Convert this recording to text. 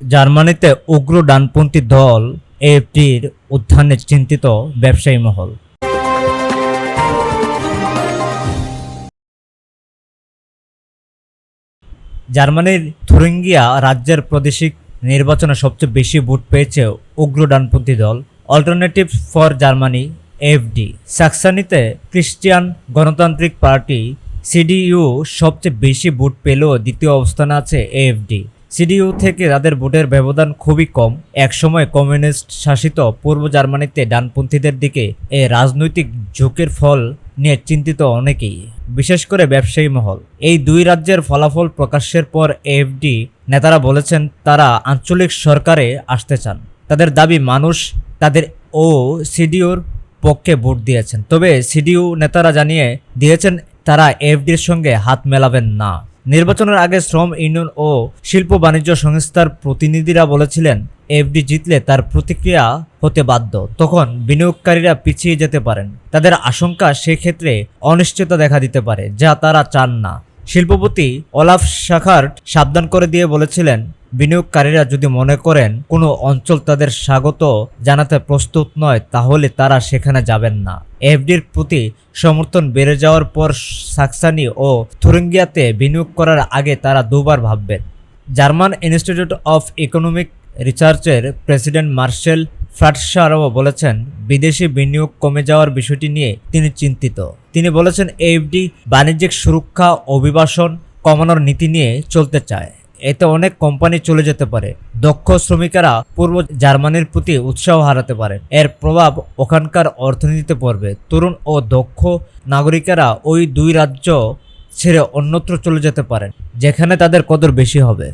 জার্মানিতে উগ্র ডানপন্থী দল এফটির উত্থানে চিন্তিত ব্যবসায়ী মহল। জার্মানির থুরিঙ্গিয়া রাজ্যের প্রাদেশিক নির্বাচনে সবচেয়ে বেশি ভোট পেয়েছে উগ্র ডানপন্থী দল। Alternative for Germany F D সাকসানিতে Christian গণতান্ত্রিক পার্টি, সিডিইউ সবচেয়ে বেশি ভোট পেলেও দ্বিতীয় অবস্থানে আছে এএফডি। সিডিইউ থেকে তাদের ভোটের ব্যবধান খুবই কম। একসময় কমিউনিস্ট শাসিত পূর্ব জার্মানিতে ডানপন্থীদের দিকে এ রাজনৈতিক ঝুঁকির ফল নিয়ে চিন্তিত অনেকেই, বিশেষ করে ব্যবসায়ী মহল। এই দুই রাজ্যের ফলাফল প্রকাশের পর এফডি নেতারা বলেছেন তারা আঞ্চলিক সরকারে আসতে চান। তাদের দাবি মানুষ তাদের ও সিডিওর পক্ষে ভোট দিয়েছেন। তবে সিডিউ নেতারা জানিয়ে দিয়েছেন, তারা এফডির সঙ্গে হাত মেলাবেন না। নির্বাচনের আগে শ্রম ইউনিয়ন ও শিল্প বাণিজ্য সংস্থার প্রতিনিধিরা বলেছিলেন, এফডি জিতলে তার প্রতিক্রিয়া হতে বাধ্য। তখন বিনিয়োগকারীরা পিছিয়ে যেতে পারেন। তাদের আশঙ্কা সেক্ষেত্রে অনিশ্চয়তা দেখা দিতে পারে, যা তারা চান না। শিল্পপতি অলাফ শাখার্ট সাবধান করে দিয়ে বলেছিলেন বিনিয়োগকারীরা যদি মনে করেন কোনো অঞ্চল তাদের স্বাগত জানাতে প্রস্তুত নয়, তাহলে তারা সেখানে যাবেন না। এফডির প্রতি সমর্থন বেড়ে যাওয়ার পর সাকসানি ও থুরিঙ্গিয়াতে বিনিয়োগ করার আগে তারা দুবার ভাববেন। জার্মান ইনস্টিটিউট অফ ইকোনমিক রিসার্চের প্রেসিডেন্ট মার্শেল ফ্রাটসারও বলেছেন, বিদেশি বিনিয়োগ কমে যাওয়ার বিষয়টি নিয়ে তিনি চিন্তিত। তিনি বলেছেন, এফডি বাণিজ্যিক সুরক্ষা, অভিবাসন কমানোর নীতি নিয়ে চলতে চায়। এতে অনেক কোম্পানি চলে যেতে পারে। দক্ষ শ্রমিকেরা পূর্ব জার্মানির প্রতি উৎসাহ হারাতে পারে। এর প্রভাব ওখানকার অর্থনীতিতে পড়বে। তরুণ ও দক্ষ নাগরিকেরা ওই দুই রাজ্য ছেড়ে অন্যত্র চলে যেতে পারেন, যেখানে তাদের কদর বেশি হবে।